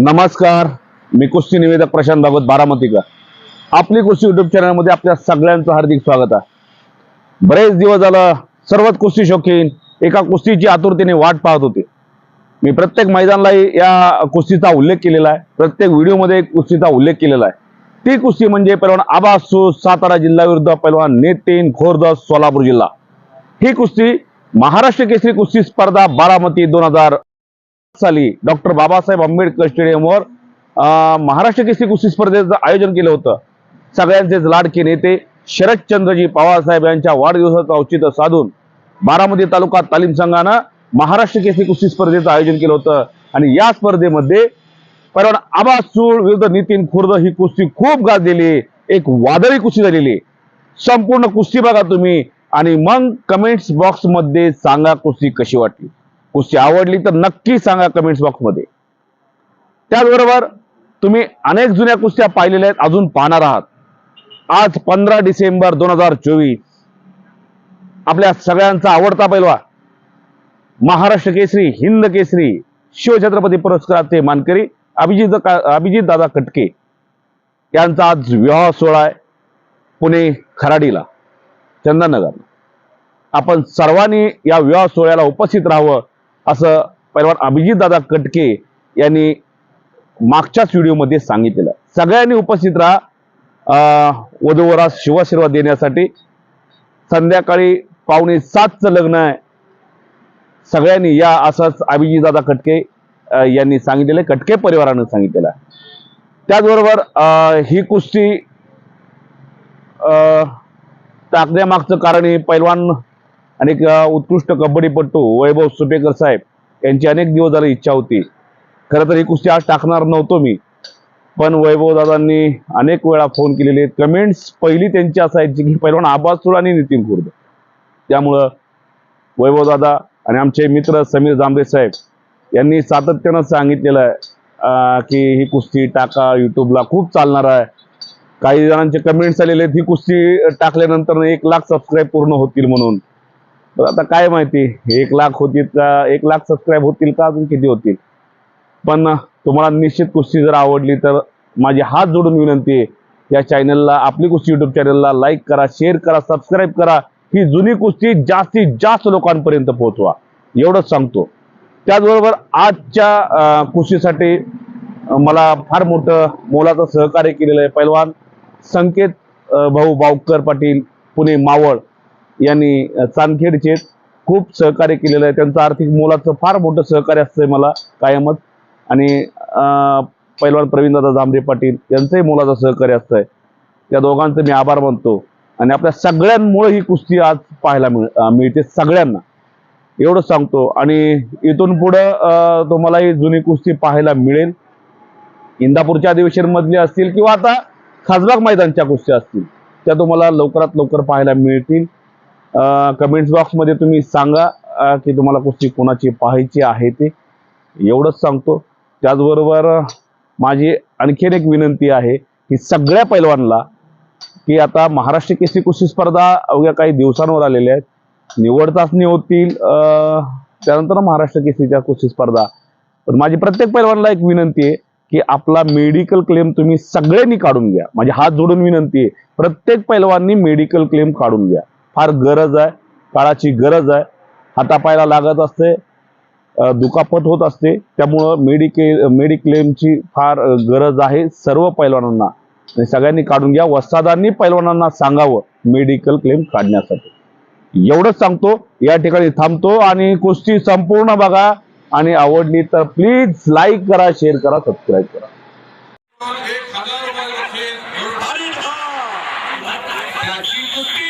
नमस्कार. मी कुस्ती निवेदक प्रशांत भागवत बारामतीकर. आपली कुस्ती युट्यूब चॅनलमध्ये आपल्या सगळ्यांचं हार्दिक स्वागत आहे. बरेच दिवस झालं सर्वच कुस्ती शौकीन एका कुस्तीची आतुरतेने वाट पाहत होते. मी प्रत्येक मैदानालाही या कुस्तीचा उल्लेख केलेला आहे. प्रत्येक व्हिडिओमध्ये कुस्तीचा उल्लेख केलेला आहे. ती कुस्ती म्हणजे पैलवान आबासू सातारा जिल्हा विरुद्ध पैलवान नेतेन खोरदस सोलापूर जिल्हा. ही कुस्ती महाराष्ट्र केसरी कुस्ती स्पर्धा बारामती दोन हजार साली डॉक्टर बाबासाहेब आंबेडकर स्टेडियमवर महाराष्ट्र केसरी कुस्ती स्पर्धेचं आयोजन केलं होतं. सगळ्यांचेच लाडके नेते शरदचंद्रजी पवारसाहेब यांच्या वाढदिवसाचं औचित्य साधून बारामती तालुका तालीम संघानं महाराष्ट्र केसरी कुस्ती स्पर्धेचं आयोजन केलं होतं. आणि या स्पर्धेमध्ये परवान आबाज सूळ विरुद्ध नितीन खुर्द ही कुस्ती खूप गाजलेली एक वादळी कुस्ती झालेली संपूर्ण कुस्ती बघा तुम्ही. आणि मग कमेंट्स बॉक्समध्ये सांगा कुस्ती कशी वाटली. कुस्ती आवडली तर नक्की सांगा कमेंट्स बॉक्समध्ये त्याचबरोबर तुम्ही अनेक जुन्या कुस्त्या पाहिलेल्या आहेत अजून पाहणार आहात. आज पंधरा डिसेंबर दोन हजार चोवीस. आपल्या सगळ्यांचा आवडता पैलवा महाराष्ट्र केसरी हिंद केसरी शिवछत्रपती पुरस्काराचे मानकरी अभिजित अभिजित दादा कटके यांचा आज विवाह सोहळा आहे पुणे खराडीला चंदननगर. आपण सर्वांनी या विवाह सोहळ्याला उपस्थित राहावं असं पैलवान अभिजित दादा कटके यांनी मागच्याच व्हिडिओमध्ये सांगितलेलं. सगळ्यांनी उपस्थित राहा. अं, वधूवरास शिवाशीर्वाद देण्यासाठी. संध्याकाळी पावणे सातचं लग्न आहे. सगळ्यांनी या असंच अभिजित दादा कटके यांनी सांगितलेलं कटके परिवारानं सांगितलेलं. त्याचबरोबर अं, ही कुस्ती अं, टाकण्यामागचं कारण हे पैलवान आणि एक उत्कृष्ट कबड्डीपटू वैभव सुपेकर साहेब यांची अनेक दिवस झाली इच्छा होती. खरं तर ही कुस्ती आज टाकणार नव्हतो मी. पण वैभव दादांनी अनेक वेळा फोन केलेले कमेंट्स पहिली त्यांची असायची की पैलवान आबाज सुळ आणि नितीन खुर्द. त्यामुळं वैभव दादा आणि आमचे मित्र समीर जांभे साहेब यांनी सातत्यानं सांगितलेलं आहे की ही कुस्ती टाका यूट्यूबला खूप चालणार आहे. काही जणांचे कमेंट्स आलेले आहेत ही कुस्ती टाकल्यानंतर एक लाख सबस्क्राईब पूर्ण होतील म्हणून. तर आता काय माहिती एक लाख होतील का एक लाख सबस्क्राईब होतील का अजून किती होतील? पण तुम्हाला निश्चित कुस्ती जर आवडली तर माझी हात जोडून विनंती आहे या चॅनलला आपली कुस्ती युट्यूब चॅनलला लाईक करा शेअर करा सबस्क्राईब करा. ही जुनी कुस्ती जास्तीत जास्त लोकांपर्यंत पोहोचवा. एवढंच सांगतो. त्याचबरोबर आजच्या कुस्तीसाठी मला फार मोठं मोलाचं सहकार्य केलेलं आहे पैलवान संकेत भाऊ बावकर पाटील पुणे मावळ. यांनी चांदखेडचे खूप सहकार्य केलेलं आहे. त्यांचं आर्थिक मोलाचं फार मोठं सहकार्य असतंय मला कायमच. आणि पैलवान प्रवीणदादा जांभरे पाटील यांचंही मोलाचं सहकार्य असतंय. त्या दोघांचं मी आभार मानतो. आणि आपल्या सगळ्यांमुळे ही कुस्ती आज पाहायला मिळ मिळते सगळ्यांना. एवढं सांगतो. आणि इथून पुढं तुम्हाला ही जुनी कुस्ती पाहायला मिळेल. इंदापूरच्या अधिवेशनमधली असतील किंवा आता खासबाग मैदानच्या कुस्त्या असतील त्या तुम्हाला लवकरात लवकर पाहायला मिळतील. कमेंट्स बॉक्समध्ये तुम्ही सांगा की तुम्हाला कुस्ती कोणाची पाहायची आहे ते. एवढंच सांगतो. त्याचबरोबर माझी आणखीन एक विनंती आहे की सगळ्या पैलवानला की आता महाराष्ट्र केसरी कुस्ती स्पर्धा अवघ्या काही दिवसांवर आलेल्या आहेत. निवड चाचणी होतील त्यानंतर महाराष्ट्र केसरीच्या कुस्ती स्पर्धा. पण माझी प्रत्येक पैलवानला एक विनंती आहे की आपला मेडिकल क्लेम तुम्ही सगळ्यांनी काढून घ्या. म्हणजे हात जोडून विनंती आहे प्रत्येक पैलवाननी मेडिकल क्लेम काढून घ्या. फार गरज आहे. काळाची गरज आहे. हातापायला लागत असते. दुखापत होत असते. त्यामुळं मेडिके मेडिक्लेमची फार गरज आहे सर्व पैलवानांना. सगळ्यांनी काढून घ्या. वस्तादांनी पैलवानांना सांगावं मेडिकल क्लेम काढण्यासाठी. एवढंच सांगतो. या ठिकाणी थांबतो आणि कुस्ती संपूर्ण बघा. आणि आवडली तर प्लीज लाईक करा शेअर करा सबस्क्राईब करा एक हजार रुपये बक्षीस आणि याची कुस्ती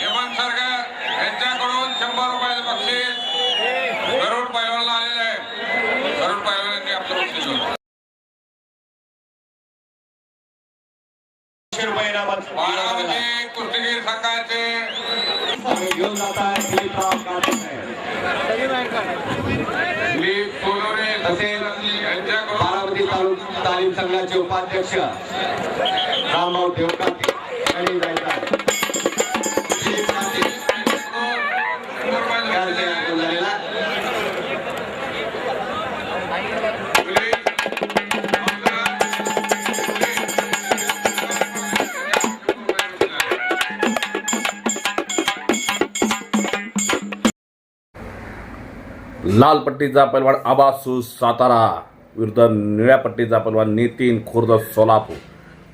हेमंत सरगर यांच्याकडून शंभर रुपयाचं बक्षीस गरुड पैलवानला आलेलं आहे गरुड पैलवानांनी आपलं बक्षीस घेऊन रुपये बारामती कुस्तीगीर संघाचे. घेऊन बारामती तालुका तालीम संघाचे उपाध्यक्ष रामभाऊ देवकाते यांनी जायचं लाल पट्टीचा पैलवान आबासू सातारा विरुद्ध निळ्या पट्टीचा पैलवान नितीन खुर्द सोलापूर.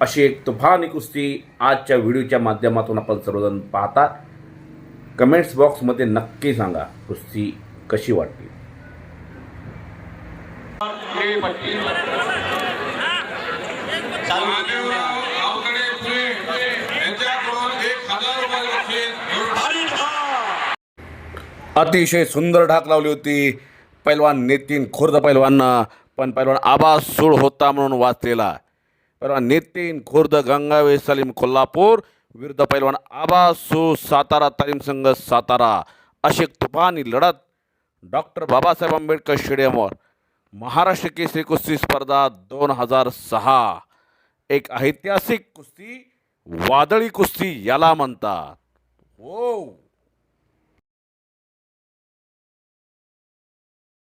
अशी एक तुफानी कुस्ती आजच्या व्हिडिओच्या माध्यमातून आपण सर्वजण पाहता. कमेंट्स बॉक्समध्ये नक्की सांगा कुस्ती कशी वाटली? पट्टी. चालू महादेवराव आवकडे फुले यांच्याकडून एक हजार रुपये बक्षीस गरुड आणि हा. अतिशय सुंदर ढाक लावली होती. पैलवान नितीन खुर्द पैलवाननं पण पैलवान आबाज सूळ होता म्हणून वाचलेला. पैलवान नितीन खुर्द गंगावे सलीम कोल्हापूर विरुद्ध पैलवान आबाज सूळ सातारा तालीम संघ सातारा. अशी एक तुफानी लढत. डॉक्टर बाबासाहेब आंबेडकर स्टेडियमवर महाराष्ट्र केसरी कुस्ती स्पर्धा दोन हजार सहा. एक ऐतिहासिक कुस्ती वादळी कुस्ती याला म्हणतात. ओ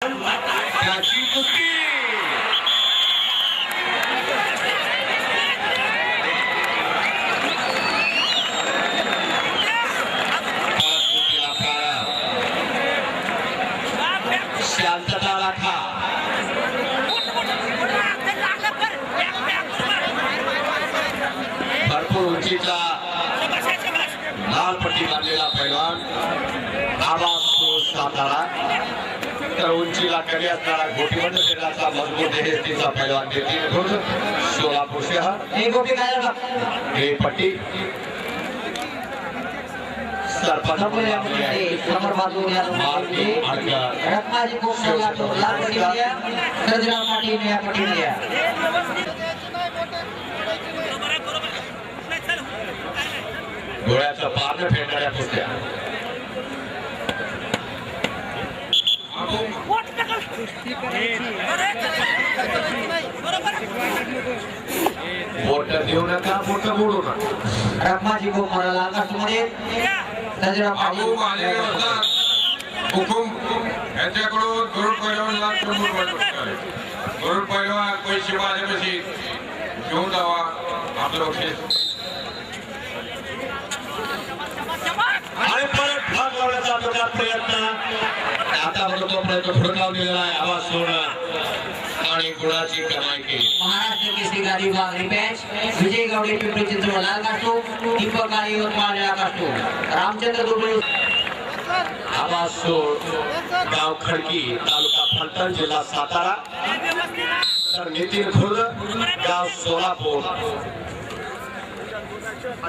त्याची कुस्ती कुस्तीला प्रारंभ. शांतता राखा भरपूर उंचीचा लाल पट्टी बांधलेला पैलवान आवाज तो सातारा तर उंचीला कमी असणारा शरीराचा मजबूत देहस्तीचा पैलवान नितीन खुर्द सोलापूर शहर हे. पट्टी. सरपंच समोर बाजू मारुती आडकर रत्नाजी कोकणाला तो लाल पट्टी द्या सर्जराव पाटील या पट्टी द्या डोळ्याचं पारणं फेडणाऱ्या कुस्त्या बोट देऊ नका बोट मोडू नका. कोकणाला लाल कास्टमध्ये सर्जराव अबू महादेव असतात हुकुम यांच्याकडून गरुड पैलवान लाख रुपये पुरस्कार आहे. गरुड पैलवान पैसे माझ्यापाशी घेऊन जावा. आपलं बक्षीस आणि परत भाग लावण्याचा आपला प्रयत्न आता म्हणून तो प्रयत्न पुढे लावलेला आहे. आवाज सोडणं आणि गुणाची कमाई केली. महाराष्ट्र केसरी गादी विभाग रिपॅच विजय गावडे पिंपरी चिंचवड लाल कास्टो दीपक काळे यवतमाळ निळा कास्टो रामचंद्र दुबळे. आवाज सोड. गाव खडकी तालुका फलटण जिल्हा सातारा. तर नितीन खुर्द गाव सोलापूर.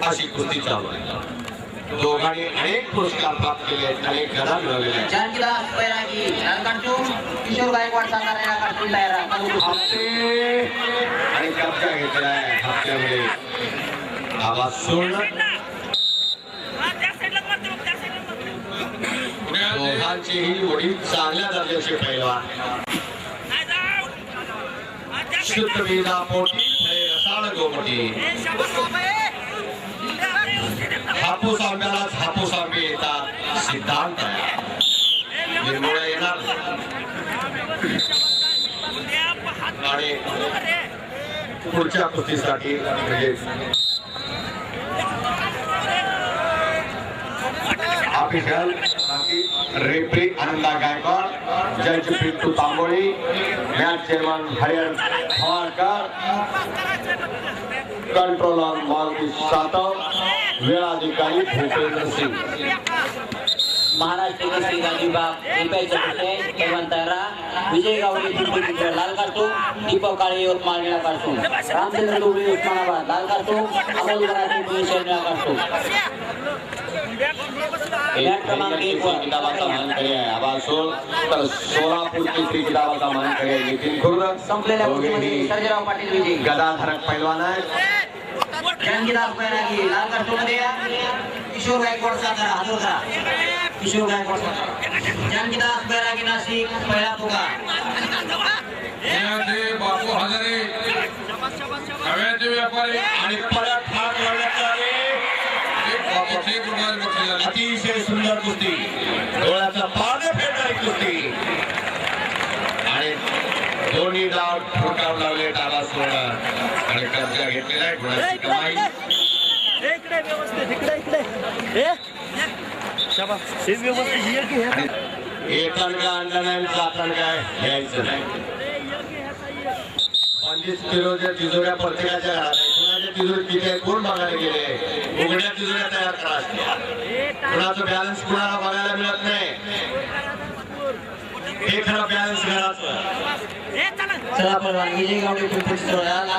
अशी कुस्ती चालू आहे. दोघांनी अनेक पुरस्कार प्राप्त केले आहेत. अनेक गदा मिळवलेल्या जानकीदास बैरागी किशोर गायकवाड सातारा हप्ते आणि कब्जा घेतला आहे हप्त्यामध्ये. आवाज सोडणं पुण्याचे दोघांचीही वडील चांगल्या दर्जाचे पैलवान. शुद्ध वेदा पोटी हे रसाळ गोमटी हापूस आंब्यालाच हापूस आंबे येतात. सिद्धांत आहे. येणार. आणि पुढच्या कृतीसाठी म्हणजे ऑफिशियल रेफरी आनंदा गायकवाड जज Pintu Tamboli match chairman Harihar Bhavarkar controller Malati Satav वेळाधिकारी Bhupendra Singh. Maharashtra Kesari चतुर्थ पैलवान तयारा विजय गावडे पिंपरी चिंचवड लाल कास्टो दीपक काळे यवतमाळ निळा कास्टो रामचंद्र दुबळे उस्मानाबाद लाल कास्टो अमोल मराठे पुणे निळा क्रमांक एक वर. किताबाचा तर सोलापूर केसरी किताबाचा नितीन खुर्द. संपलेल्या कुस्तीमध्ये दोघेही सर्जेराव पाटील विजयी. गदाधारक पैलवान आहे जानकीदास की लाल कास्टो मध्ये किशोर गायकवाड सातारा करा किशोर गायकवाड सातारा. जानकीदास की नाशिक पहिला पुकार. पुण्याचे बापू हजारे. हव्याचे व्यापारी आणि परत भाग लावण्यात आले अतिशय सुंदर कुस्ती. डोळ्याचा पाद फेडणारी कुस्ती. आणि दोन्ही डाव ठोकाव लावले डाला सोडा. आणि कब्जा घेतलेला आहे गुणाची कमाई इकडे व्यवस्थित इकडे इकडे. हे शाबास. हे व्यवस्थित ये की हे येतान का आणलं नाही जातान काय घ्यायचं नाही. पंचवीस किलोच्या तिजोऱ्या प्रत्येकाच्या. कुणाच्या तिजोरी किती आहे कोण बघायला गेले? उघड्या तिजोऱ्या तयार करा. कुणाचं बॅलन्स कुणाला बघायला मिळत नाही? हे खरं बॅलन्स घराचं. चला परवान विजय गावडे पिंपरी लाल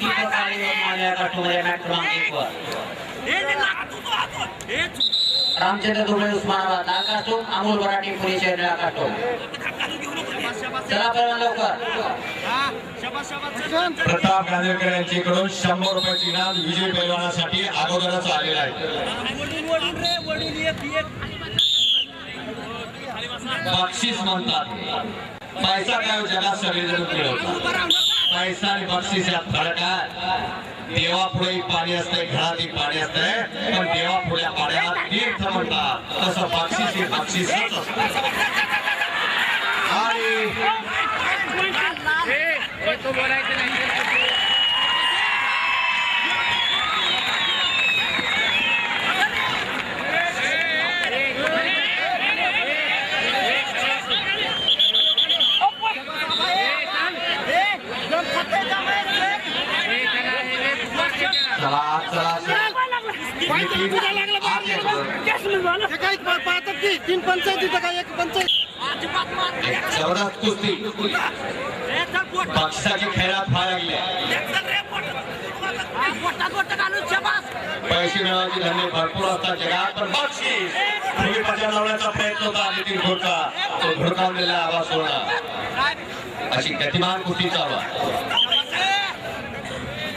दीपक काळे मॅट क्रमांक एक वर रामचंद्र दुबळे उस्मानाबाद लाल अमोल मराठी पुणे शहर निळा चला परवान लवकर. प्रताप गांधीकर यांच्याकडून शंभर रुपयाची इनाम विजय पैलवानासाठी अगोदरच आलेला आहे. बक्षीस म्हणतात. पैसा काय हो, जगात सगळेजण मिळवतात पैसा आणि बक्षीस यात फरक आहे. देवापुढे पाणी असतंय घरात पाणी असतंय. पण देवापुढे पाण्याला तीर्थ म्हणतात. तसं बक्षीस हे बक्षीस आणि तीन पंचायत काय एक पंचायत? जबरदस्त कुस्ती. पक्षाची खेळा फार लागल्या पैसे मिळवायचे धंदे भरपूर असतात जगात पण बक्षीस. तुम्ही पजा लावण्याचा प्रयत्न होता नितीन घोडका तो घोडकावलेला आवाज सोडला अशी गतिमान कुस्ती चालू आहे.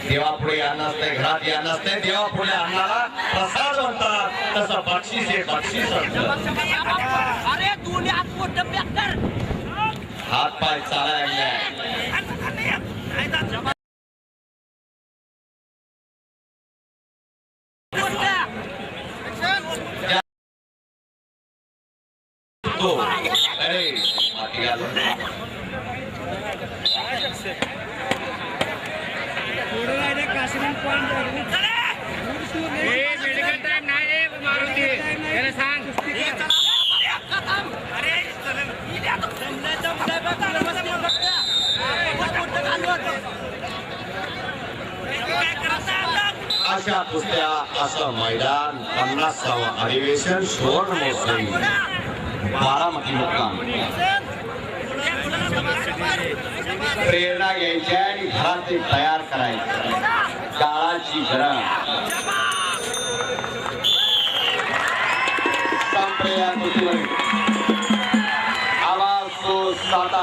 देवापुढे यानं असतंय घरात यानं असतंय देवापुढे अन्नाला प्रसाद म्हणतात तसं बक्षीस हे बक्षीस असतं. हात पाय चालायला अशा कुस्त्या असं मैदान पन्नासावं अधिवेशन सुवर्ण मोसळी बारामती मुक्काम. प्रेरणा घ्यायची आणि घरात ते तयार करायचं. काळाची गरज संपले या कुस्तीवर आवाज तो सातारा